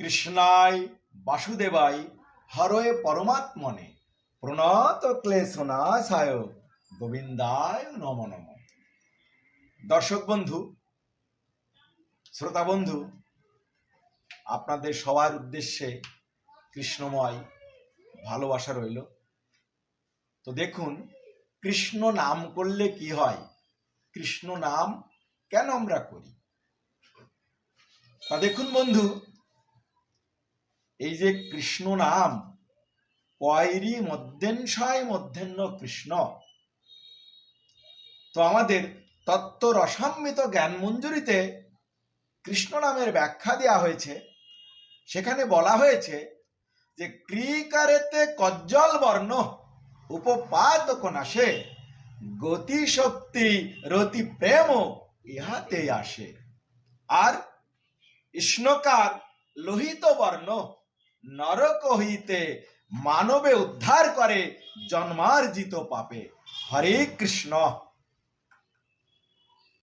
কৃষ্ণায় বাসুদেবাই হরয়ে পরমাত্মনে প্রণত ক্লেশনাশায় গোবিন্দায় নম নম। দর্শক বন্ধু, শ্রোতা বন্ধু, আপনাদের সবার উদ্দেশ্যে কৃষ্ণময় ভালোবাসা রইল। তো দেখুন, কৃষ্ণ নাম করলে কি হয়? কৃষ্ণ নাম কেন আমরা করি? তা দেখুন বন্ধু এই যে কৃষ্ণ নাম, কয়রি মধ্যাংশয় মধ্যাহ্ন কৃষ্ণ। তো আমাদের তত্ত্ব রসান্বিত জ্ঞান মঞ্জুরিতে কৃষ্ণ নামের ব্যাখ্যা দেওয়া হয়েছে। সেখানে বলা হয়েছে যে ক্রিকারেতে কজ্জল বর্ণ উপপাদ কোনাসে গতি শক্তি রতি প্রেম ইহাতে আসে। আর ইষ্ণকার লোহিত বর্ণ নরক হইতে মানবে উদ্ধার করে জন্মার্জিত পাপে। হরে কৃষ্ণ।